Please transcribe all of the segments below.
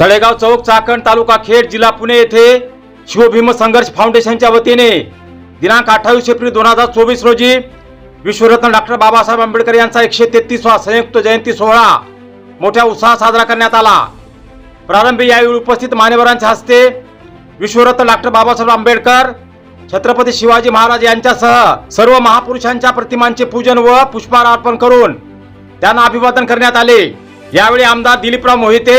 तळेगाव चौक चाकण तालुका खेड जिल्हा पुणे येथे शिवभीम संघर्ष फाउंडेशनच्या वतीने दिनांक अठ्ठावीस एप्रिल दोन हजार चोवीस रोजी विश्वरत्न डॉक्टर बाबासाहेब आंबेडकर यांचा एकशे तेहतीसवा संयुक्त जयंती सोहळा मोठ्या उत्साहात साजरा करण्यात आला. प्रारंभी यावेळी उपस्थित मान्यवरांच्या हस्ते विश्वरत्न डॉक्टर बाबासाहेब आंबेडकर छत्रपती शिवाजी महाराज यांच्यासह सर्व महापुरुषांच्या प्रतिमांचे पूजन व पुष्पहार अर्पण करून त्यांना अभिवादन करण्यात आले. यावेळी आमदार दिलीपराव मोहिते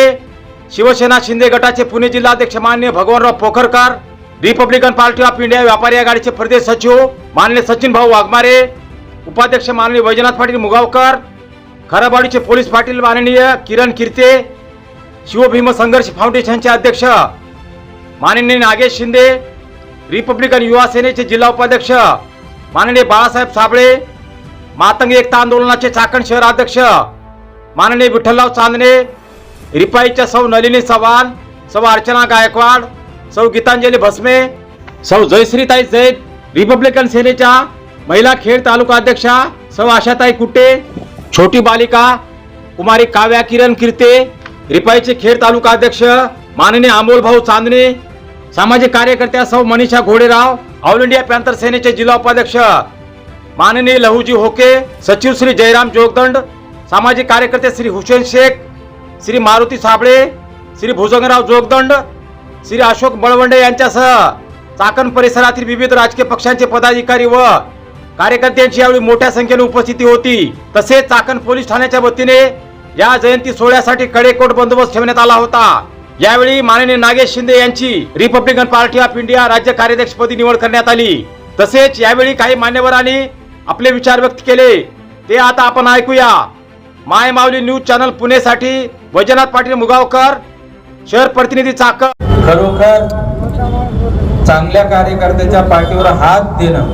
शिवसेना शिंदे गटाचे पुणे जिल्हाध्यक्ष मान्य Bhagwanrao Pokharkar Republican Party of India व्यापारी आघाडीचे प्रदेश सचिव माननीय सचिन भाऊ वाघमारे उपाध्यक्ष माननीय वैजनाथ पाटील मुगावकर खराबाडीचे पोलीस पाटील माननीय किरण किर्ते शिवभीम संघर्ष फाउंडेशनचे अध्यक्ष माननीय नागेश शिंदे रिपब्लिकन युवा सेनेचे जिल्हा उपाध्यक्ष माननीय बाळासाहेब साबळे मातंग एकता आंदोलनाचे चाकण शहराध्यक्ष माननीय विठ्ठलराव चांदणे रिपाईच्या सौ नलिनी चव्हाण सौ अर्चना गायकवाड सौ गीतांजली भस्मे सौ जयश्रीताई जैद रिपब्लिकन सेनेच्या महिला खेड तालुका अध्यक्षा सौ आशाताई कुटे छोटी बालिका कुमारी काव्या किरण किर्ते रिपाईचे खेड तालुका अध्यक्ष माननीय अमोल भाऊ चांदणे सामाजिक कार्यकर्त्या सौ Manisha Ghoderao all India panther सेनेचे जिल्हा उपाध्यक्ष माननीय लहुजी होके सचिव श्री जयराम जोगदंड सामाजिक कार्यकर्ते श्री हुसेन शेख श्री मारुती साबळे श्री भुजंगराव जोगदंड श्री अशोक बळवंडे यांच्यासह चाकण परिसरातील विविध राजकीय पक्षांचे पदाधिकारी व कार्यकर्त्यांची यावेळी मोठ्या संख्येने उपस्थिती होती. तसेच चाकण पोलीस ठाण्याच्या वतीने या जयंती सोहळ्यासाठी कडेकोट बंदोबस्त ठेवण्यात आला होता. यावेळी माननीय नागेश शिंदे यांची रिपब्लिकन पार्टी ऑफ इंडिया राज्य कार्याध्यक्षपदी निवड करण्यात आली. तसेच यावेळी काही मान्यवरांनी आपले विचार व्यक्त केले. ते आता आपण ऐकूया. माय माऊली न्यूज चॅनल पुणेसाठी वैजनाथ पाटील मुगावकर शहर प्रतिनिधी चाकर खरोखर चांगल्या कार्यकर्त्याच्या पाठीवर हात देणं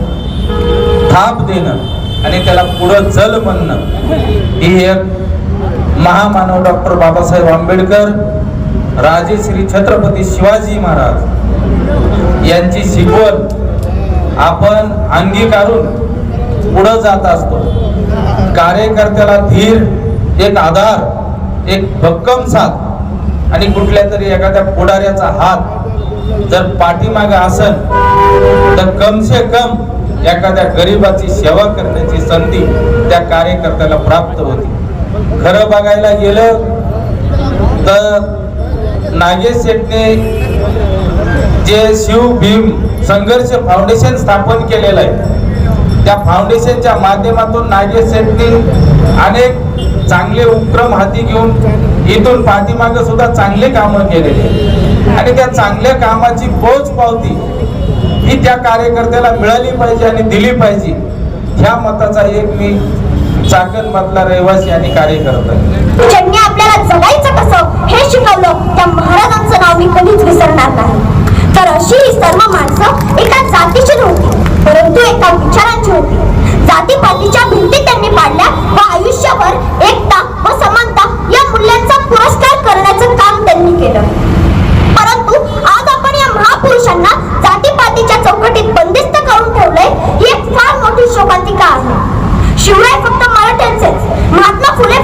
थाप देणं आणि त्याला पुढं जल म्हणणं ही एक महामानव डॉक्टर बाबासाहेब आंबेडकर राजे श्री छत्रपती शिवाजी महाराज यांची शिकवण आपण अंगीकारून पुढं जात असतो. कार्यकर्त्याला धीर एक आधार एक भक्कम साथ आणि कुठल्या तरी एखाद्या पुढाऱ्याचा हात जर पाठीमागे असल तर कम से कम एखाद्या गरिबाची सेवा करण्याची संधी त्या कार्यकर्त्याला प्राप्त होती. खरं बघायला गेलं तर नागेश शेटने जे शिव भीम संघर्ष फाउंडेशन स्थापन केलेलं आहे त्या फाउंडेशनच्या माध्यमातून नागेश शेट्टी अनेक चांगले उपक्रम हाती घेऊन इथून पाठीमागे सुद्धा चांगले कामं केलेले आणि त्या चांगल्या कामाची पोच पावती ही त्या कार्यकर्त्याला मिळाली पाहिजे आणि दिली पाहिजे ह्या मताचा एक मी चाकण मधला रहिवासी आणि कार्यकर्ता त्यांनी ज्यांनी आपल्याला जगायचं कसं हे शिकवलं त्या महाराजांचं नाव मी कधीच विसरणार नाही. तर अशी ही सर्व माणसं शिवराय फक्त मराठ्यांचेच. महात्मा फुले